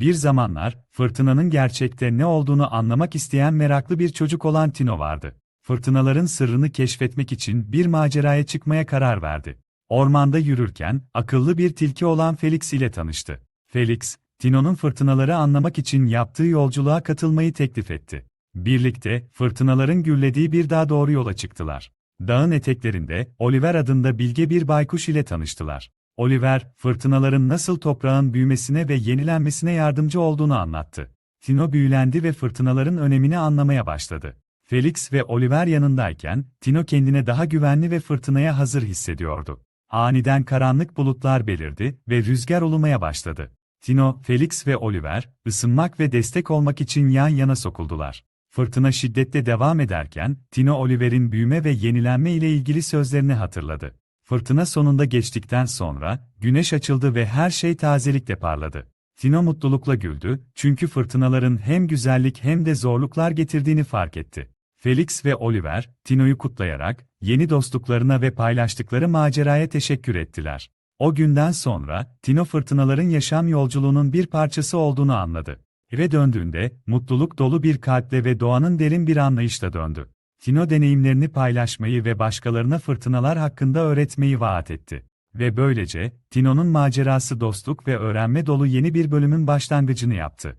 Bir zamanlar, fırtınanın gerçekte ne olduğunu anlamak isteyen meraklı bir çocuk olan Tino vardı. Fırtınaların sırrını keşfetmek için bir maceraya çıkmaya karar verdi. Ormanda yürürken, akıllı bir tilki olan Felix ile tanıştı. Felix, Tino'nun fırtınaları anlamak için yaptığı yolculuğa katılmayı teklif etti. Birlikte, fırtınaların gürlediği bir dağa doğru yola çıktılar. Dağın eteklerinde, Oliver adında bilge bir baykuş ile tanıştılar. Oliver, fırtınaların nasıl toprağın büyümesine ve yenilenmesine yardımcı olduğunu anlattı. Tino büyülendi ve fırtınaların önemini anlamaya başladı. Felix ve Oliver yanındayken, Tino kendine daha güvenli ve fırtınaya hazır hissediyordu. Aniden karanlık bulutlar belirdi ve rüzgar olumaya başladı. Tino, Felix ve Oliver, ısınmak ve destek olmak için yan yana sokuldular. Fırtına şiddetle devam ederken, Tino Oliver'in büyüme ve yenilenme ile ilgili sözlerini hatırladı. Fırtına sonunda geçtikten sonra, güneş açıldı ve her şey tazelikle parladı. Tino mutlulukla güldü, çünkü fırtınaların hem güzellik hem de zorluklar getirdiğini fark etti. Felix ve Oliver, Tino'yu kutlayarak, yeni dostluklarına ve paylaştıkları maceraya teşekkür ettiler. O günden sonra, Tino fırtınaların yaşam yolculuğunun bir parçası olduğunu anladı. Eve döndüğünde, mutluluk dolu bir kalple ve doğanın derin bir anlayışla döndü. Tino deneyimlerini paylaşmayı ve başkalarına fırtınalar hakkında öğretmeyi vaat etti. Ve böylece, Tino'nun macerası dostluk ve öğrenme dolu yeni bir bölümün başlangıcını yaptı.